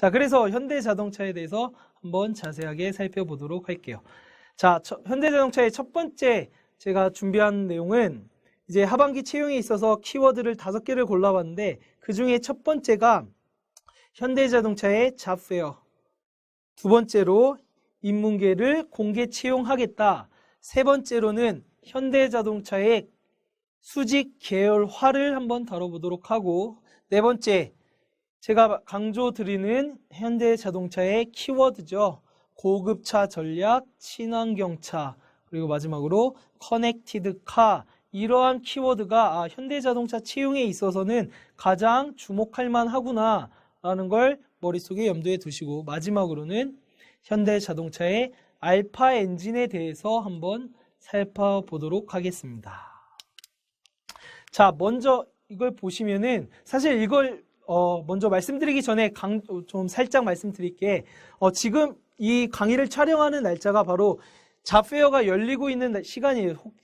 자, 그래서 현대 자동차에 대해서 한번 자세하게 살펴보도록 할게요. 자, 첫- 현대 자동차의 첫 번째 제가 준비한 내용은 이제 하반기 채용에 있어서 키워드를 다섯 개를 골라봤는데 그 중에 첫 번째가 현대 자동차의 잡페어, 두 번째로 인문계를 공개 채용하겠다. 세 번째로는 현대 자동차의 수직 계열화를 한번 다뤄보도록 하고 네 번째 제가 강조 드리는 현대 자동차의 키워드죠. 고급차 전략, 친환경차, 그리고 마지막으로 커넥티드 카 이러한 키워드가 아, 현대 자동차 채용에 있어서는 가장 주목할 만하구나 라는 걸 머릿속에 염두에 두시고 마지막으로는 현대 자동차의 알파 엔진에 대해서 한번 살펴보도록 하겠습니다. 자, 먼저 이걸 보시면은 사실 이걸 어, 먼저 말씀드리기 전에 강, 좀 살짝 말씀드릴게. 어, 지금 이 강의를 촬영하는 날짜가 바로 잡페어가 열리고 있는 날- 시간이에요. 혹-